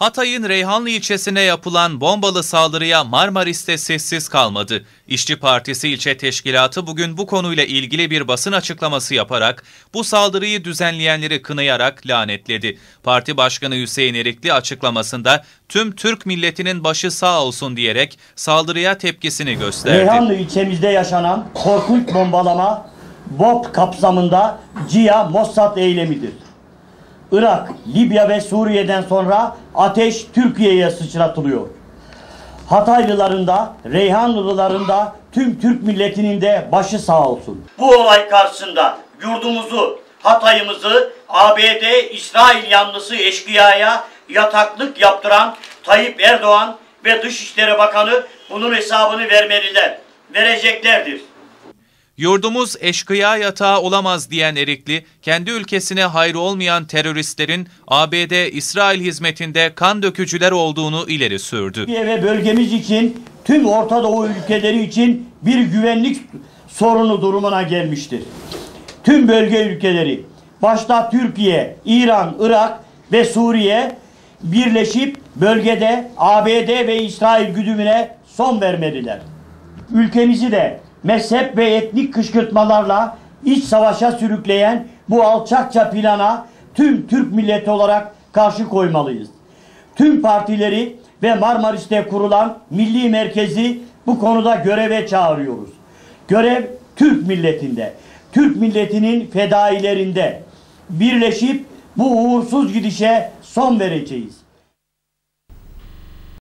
Hatay'ın Reyhanlı ilçesine yapılan bombalı saldırıya Marmaris'te sessiz kalmadı. İşçi Partisi ilçe teşkilatı bugün bu konuyla ilgili bir basın açıklaması yaparak bu saldırıyı düzenleyenleri kınayarak lanetledi. Parti Başkanı Hüseyin Erikli açıklamasında tüm Türk milletinin başı sağ olsun diyerek saldırıya tepkisini gösterdi. Reyhanlı ilçemizde yaşanan korkunç bombalama BOP kapsamında CIA Mossad eylemidir. Irak, Libya ve Suriye'den sonra ateş Türkiye'ye sıçratılıyor. Hataylıların da, Reyhanlıların da tüm Türk milletinin de başı sağ olsun. Bu olay karşısında yurdumuzu, Hatay'ımızı ABD, İsrail yanlısı eşkıyaya yataklık yaptıran Tayyip Erdoğan ve Dışişleri Bakanı bunun hesabını vermeliler. Vereceklerdir. Yurdumuz eşkıya yatağı olamaz diyen Erikli, kendi ülkesine hayrı olmayan teröristlerin ABD, İsrail hizmetinde kan dökücüler olduğunu ileri sürdü. Ve bölgemiz için tüm Orta Doğu ülkeleri için bir güvenlik sorunu durumuna gelmiştir. Tüm bölge ülkeleri başta Türkiye, İran, Irak ve Suriye birleşip bölgede ABD ve İsrail güdümüne son vermeliler. Ülkemizi de mezhep ve etnik kışkırtmalarla iç savaşa sürükleyen bu alçakça plana tüm Türk milleti olarak karşı koymalıyız. Tüm partileri ve Marmaris'te kurulan milli merkezi bu konuda göreve çağırıyoruz. Görev Türk milletinde, Türk milletinin fedailerinde birleşip bu uğursuz gidişe son vereceğiz.